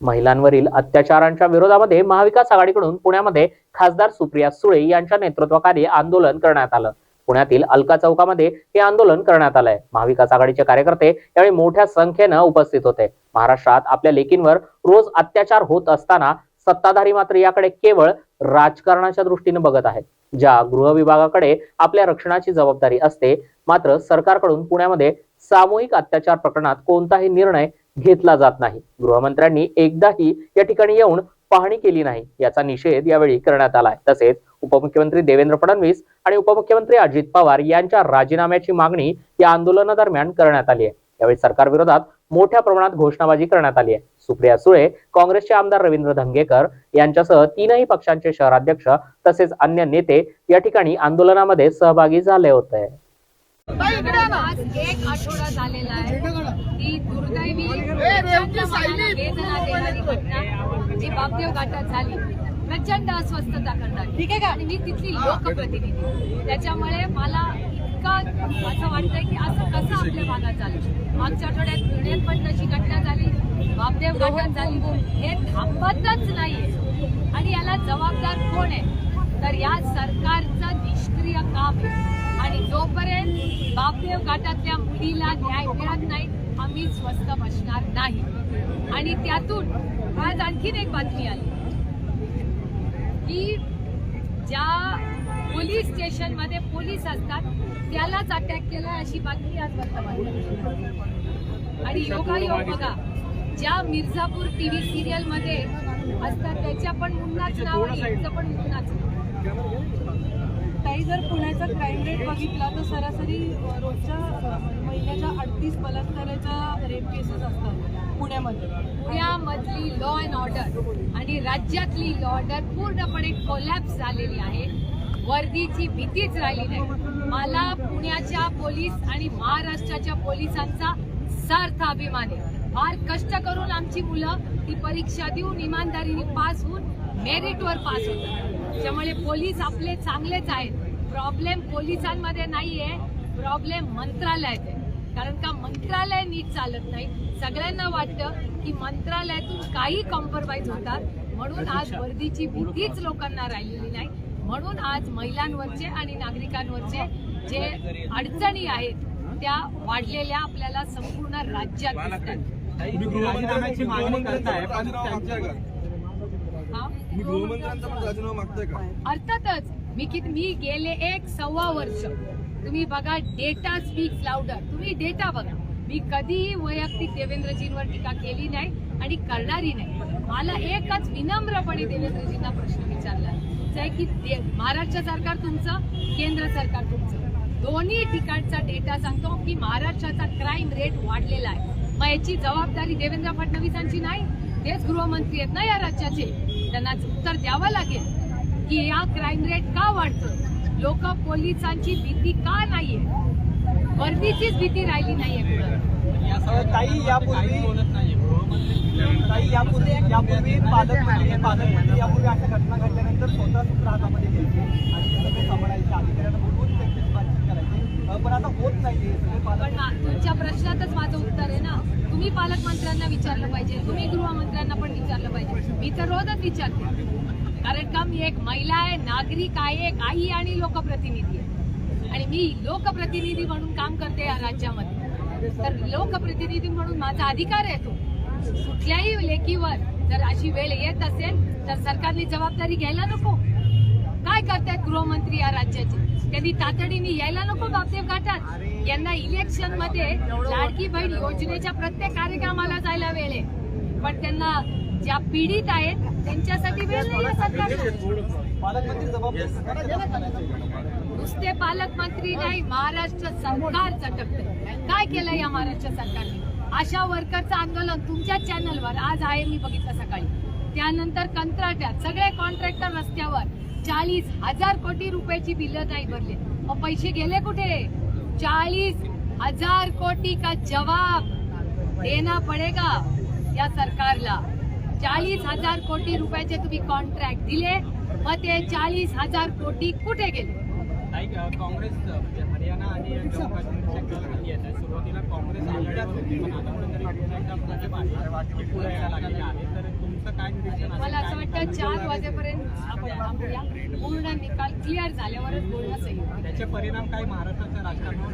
महिलांवरील अत्याचारांच्या विरोधामध्ये महाविकास आघाडीकडून पुण्यामध्ये खासदार सुप्रिया सुळे यांच्या नेतृत्वाखाली आंदोलन करण्यात आलं. पुण्यातील अलका चौकामध्ये हे आंदोलन करण्यात आलंय. महाविकास आघाडीचे कार्यकर्ते यावेळी मोठ्या संख्येनं उपस्थित होते. महाराष्ट्रात आपल्या लेकींवर रोज अत्याचार होत असताना सत्ताधारी मात्र याकडे केवळ राजकारणाच्या दृष्टीने बघत आहेत. ज्या गृह विभागाकडे आपल्या रक्षणाची जबाबदारी असते मात्र सरकारकडून पुण्यामध्ये सामूहिक अत्याचार प्रकरणात कोणताही निर्णय घेतला जात नाही. गृहमंत्र्यांनी एकदाही या ठिकाणी येऊन पाहणी केली नाही. याचा निषेध यावेळी करण्यात आलाय. तसेच उपमुख्यमंत्री देवेंद्र फडणवीस आणि उपमुख्यमंत्री अजित पवार यांच्या राजीनाम्याची मागणी या आंदोलनादरम्यान करण्यात आली आहे. यावेळी सरकार विरोधात मोठ्या प्रमाणात घोषणाबाजी करण्यात आली आहे. सुप्रिया सुळे काँग्रेसचे आमदार रवींद्र धंगेकर यांच्यासह तीनही पक्षांचे शहराध्यक्ष तसेच अन्य नेते या ठिकाणी आंदोलनामध्ये सहभागी झाले होते. आज एक आठवडा झालेला आहे. ही दुर्दैवी देणारी घटना जी बापदेव घाटात झाली. प्रचंड अस्वस्थता करणारी ठीक आहे का? आणि मी तिथली लोकप्रतिनिधी. त्याच्यामुळे मला इतकं असं वाटतंय की असं कसं आपल्या भागात झालं? मागच्या आठवड्यात पुण्यात पण तशी घटना झाली. बापदेव घाटात झाली. हे थांबतच नाहीये. आणि याला जबाबदार कोण आहे? तर या सरकारचं निष्क्रिय काम आहे. आणि जोपर्यंत बापदेव घाटातल्या मुलीला न्याय मिळत नाही आम्ही स्वस्त बसणार नाही. आणि त्यातून आज आणखीन एक बातमी आली. की ज्या पोलीस स्टेशनमध्ये पोलीस असतात त्यालाच अटॅक केला अशी बातमी आज वर्तमान आणि योगायोग बघा ज्या मिर्झापूर टीव्ही सिरियलमध्ये असतात त्याच्या पण मुन्नाच नाव पण मुन्नाच नाव ताई जर पुण्याचा क्राईम रेट बघितला तर सरासरी रोजच्या महिन्याच्या अडतीस बलात्काराच्या रेप केसेस असतात पुण्यामध्ये. पुण्यामधली लॉ अँड ऑर्डर आणि राज्यातली लॉ ऑर्डर पूर्णपणे कोलॅप्स झालेली आहे. वर्दीची भीतीच राहिली नाही. मला पुण्याच्या पोलीस आणि महाराष्ट्राच्या पोलिसांचा सार्थ अभिमान आहे. फार कष्ट करून आमची मुलं ती परीक्षा देऊन इमानदारीने पास होऊन मेरिटवर पास होतात. त्यामुळे पोलीस आपले चांगलेच आहेत. प्रॉब्लेम पोलिसांमध्ये नाहीये प्रॉब्लेम मंत्रालयात आहे. कारण का मंत्रालय नीट चालत नाही. सगळ्यांना वाटतं की मंत्रालयातून काही कॉम्प्रोमाइज होतात. म्हणून आज वर्दीची भीतीच लोकांना राहिलेली नाही. म्हणून आज महिलांवरचे आणि नागरिकांवरचे जे अडचणी आहेत त्या वाढलेल्या आपल्याला संपूर्ण राज्यात दिसतात तुम्ही राजीनाम्याची मागणी करताय पण त्यांच्या हा? मी गृहमंत्र्यांचा पण राजीनामा मागताय का? अर्थातच मी किती मी गेले एक सव्वा वर्ष. तुम्ही बघा डेटा स्पीक्स लाउडर तुम्ही डेटा बघा. मी कधीही वैयक्तिक देवेंद्रजींवर टीका केली नाही आणि करणारी नाही. मला एकच विनम्रपणे देवेंद्रजींना प्रश्न विचारला. आहे की महाराष्ट्र सरकार तुमचं केंद्र सरकार तुमचं. दोन्ही ठिकाणचा डेटा सांगतो की महाराष्ट्राचा क्राईम रेट वाढलेला आहे. मग याची जबाबदारी देवेंद्र फडणवीसांची नाही? तेच गृहमंत्री आहेत ना या राज्याचे. त्यांना उत्तर द्यावं लागेल की या क्राईम रेट का वाढतं लोक पोलिसांची भीती का नाहीये? वर्दीचीच भीती राहिली नाहीये ताई यापूर्वी ताई यापूर्वी यापूर्वी पालकमंत्री पालकमंत्री यापूर्वी अशा घटना घडल्यानंतर स्वतः सूत्र हातामध्ये घ्यायचे आणि ते सगळे सांभाळायचे अधिकाऱ्यांना बोलवून त्यांच्याशी बातचीत करायची. पण आता होत नाही पण तुमच्या प्रश्नातच माझं उत्तर आहे ना. तुम्ही पालकमंत्र्यांना विचारलं पाहिजे तुम्ही गृहमंत्र्यांना पण विचारलं पाहिजे. मी तर रोजच विचारते. कारण का मी एक महिला आहे नागरिक आहे एक आई आणि लोकप्रतिनिधी आहे. आणि मी लोकप्रतिनिधी म्हणून काम करते या राज्यामध्ये. तर लोकप्रतिनिधी म्हणून माझा अधिकार आहे तो. कुठल्याही लेखीवर जर अशी वेळ येत असेल तर सरकारने जबाबदारी घ्यायला नको. काय करतायत गृहमंत्री या राज्याचे? त्यांनी तातडीने यायला नको बापदेव घाटात यांना इलेक्शनमध्ये लाडकी बहीण योजनेच्या प्रत्येक कार्यक्रमाला जायला वेळ आहे. पण त्यांना ज्या पीडित आहेत त्यांच्यासाठी वेळ नाही सरकारला. पालकमंत्री जबाबदारी नुसते पालकमंत्री नाही महाराष्ट्र सरकार झटकतंय काय केलं या महाराष्ट्र सरकारने? आशा वर्करचं आंदोलन तुमच्या चॅनलवर आज आहे मी बघितलं सकाळी. त्यानंतर कंत्राट्यात सगळे कॉन्ट्रॅक्टर रस्त्यावर. चाळीस हजार कोटी रुपयाची बिलं नाही भरले. मग पैसे गेले कुठे? चाळीस हजार कोटी का जवाब देना पडेगा या सरकारला? चाळीस हजार कोटी रुपयाचे तुम्ही कॉन्ट्रॅक्ट दिले मग ते चाळीस हजार कोटी कुठे गेले? काँग्रेस म्हणजे हरियाणा आणि जम्मू काश्मीरच्या निवडणुकी येत आहेत सुरुवातीला काँग्रेस आघाडीवर होती पण आता कुठेतरी पुन्हा एकदा भाजप आहे ती पुढे यायला लागलेली आहे. तर निरीक्षण मला असं वाटतं चार वाजेपर्यंत पूर्ण निकाल क्लिअर झाल्यावरच बोलणं होईल. त्याचे परिणाम काही महाराष्ट्राच्या राजकारणावर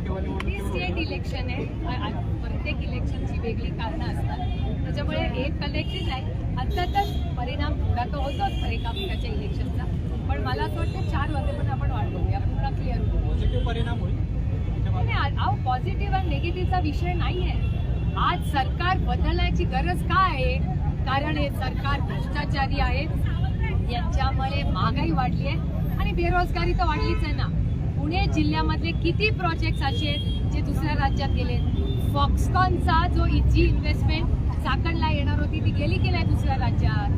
स्टेट इलेक्शन आहे. अ- प्रत्येक इलेक्शनची वेगळी कारणं असतात. त्याच्यामुळे हे कलेक्टिव्ह आहे. अर्थातच परिणाम थोडा तो होतोच एकामेकाच्या इलेक्शनचा पण मला असं वाटतं चार वाजेपर्यंत आपण वाट बघूया पूर्ण क्लिअर पॉझिटिव्ह परिणाम होईल. नाही, अहो पॉझिटिव्ह आणि निगेटिव्हचा विषय नाही आहे आज सरकार बदलण्याची गरज का आहे? कारण हे सरकार भ्रष्टाचारी आहे. यांच्यामुळे महागाई वाढली आहे आणि बेरोजगारी तर वाढलीच आहे ना. पुणे जिल्ह्यामधले किती प्रोजेक्ट्स असे आहेत जे दुसऱ्या राज्यात गेले फॉक्सकॉनचा जो जी इन्व्हेस्टमेंट चाकणला येणार होती ती गेली की नाही दुसऱ्या राज्यात?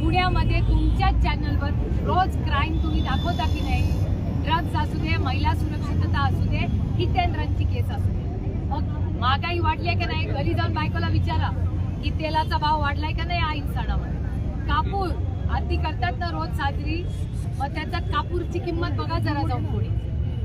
पुण्यामध्ये तुमच्याच चॅनलवर रोज क्राईम तुम्ही दाखवता की नाही? ड्रग्ज असू दे महिला सुरक्षितता असू दे हितेंद्रांची केस असू दे. मग महागाई वाढली आहे की नाही? घरी जाऊन बायकोला विचारा. की तेलाचा भाव वाढलाय का नाही आईन सणामध्ये कापूर आधी करतात ना रोज साजरी मग त्याचा कापूरची किंमत बघा जरा जाऊन पुढे.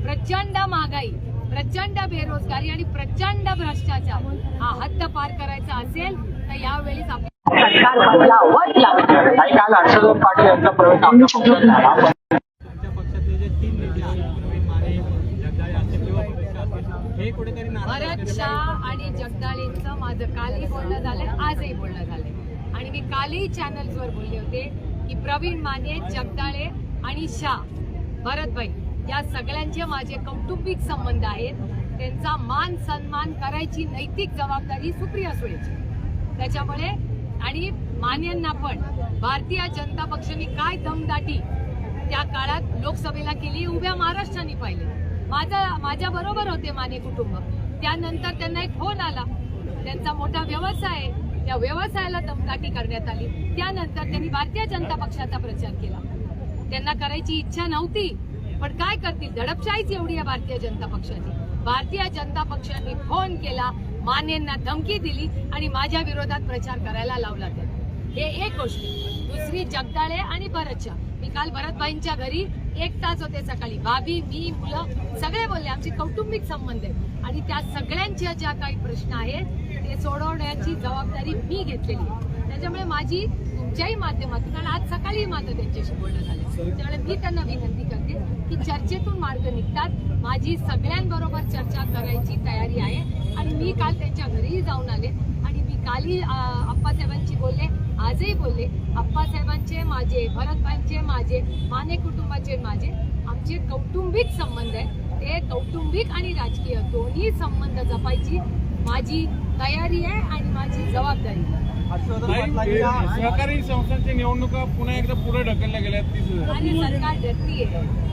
प्रचंड महागाई प्रचंड बेरोजगारी आणि प्रचंड भ्रष्टाचार हा हद्द पार करायचा असेल तर यावेळीच आपण काही काल हर्षवर्धन पाटील यांचा प्रवेश आमच्या पक्षात झाला तुमच्या पक्षातले जे तीन नेते आहेत प्रवीण माने जगदाळे असतील किंवा भरत शाह असतील हे कुठेतरी नाराज भरत शाह आणि जगदाळेंचं माझं कालही बोलणं झालंय आजही बोलणं झालंय. आणि मी कालही चॅनल्सवर बोलले होते की प्रवीण माने जगदाळे आणि शाह भरतभाई या सगळ्यांचे माझे कौटुंबिक संबंध आहेत. त्यांचा मान सन्मान करायची नैतिक जबाबदारी सुप्रिया सुळेची. त्याच्यामुळे आणि मान्यांना पण भारतीय जनता पक्षाने काय दमदाटी त्या काळात लोकसभेला केली उभ्या महाराष्ट्राने पाहिले. माझा माझ्या बरोबर होते माने कुटुंब. त्यानंतर त्यांना एक फोन आला. त्यांचा मोठा व्यवसाय आहे त्या व्यवसायाला दमदाटी करण्यात आली. त्यानंतर त्यांनी भारतीय जनता पक्षाचा प्रचार केला. त्यांना करायची इच्छा नव्हती पण काय करतील? दडपशाहीच एवढी आहे भारतीय जनता पक्षाची. भारतीय जनता पक्षाने फोन केला मानेंना धमकी दिली आणि माझ्या विरोधात प्रचार करायला लावला त्यांनी. हे एक गोष्ट. दुसरी जगदाळे आणि भरतच्या मी काल भरतभाईंच्या घरी एक तास होते सकाळी. भाभी मी मुलं सगळे बोलले आमचे कौटुंबिक संबंध आहे आणि त्या सगळ्यांच्या ज्या काही प्रश्न आहेत ते सोडवण्याची जबाबदारी मी घेतलेली आहे. त्याच्यामुळे माझी तुमच्याही माध्यमातून आणि आज सकाळी माझं त्यांच्याशी बोलणं झालं. त्यामुळे मी त्यांना विनंती करते की चर्चेतून मार्ग निघतात. माझी सगळ्यांबरोबर चर्चा करायची तयारी आहे. आणि मी काल त्यांच्या घरीही जाऊन आले. आणि मी कालही अप्पासाहेबांशी बोलले. आजही बोलले अप्पासाहेबांचे माझे भरतभाईंचे माझे माने कुटुंबाचे माझे आमचे कौटुंबिक संबंध आहे. ते कौटुंबिक आणि राजकीय दोन्ही संबंध जपायची माझी तयारी आहे आणि माझी जबाबदारी आहे. सहकारी संस्थांच्या निवडणुका पुन्हा एकदा पुढे ढकलल्या गेल्या तीस आणि सरकार डरती आहे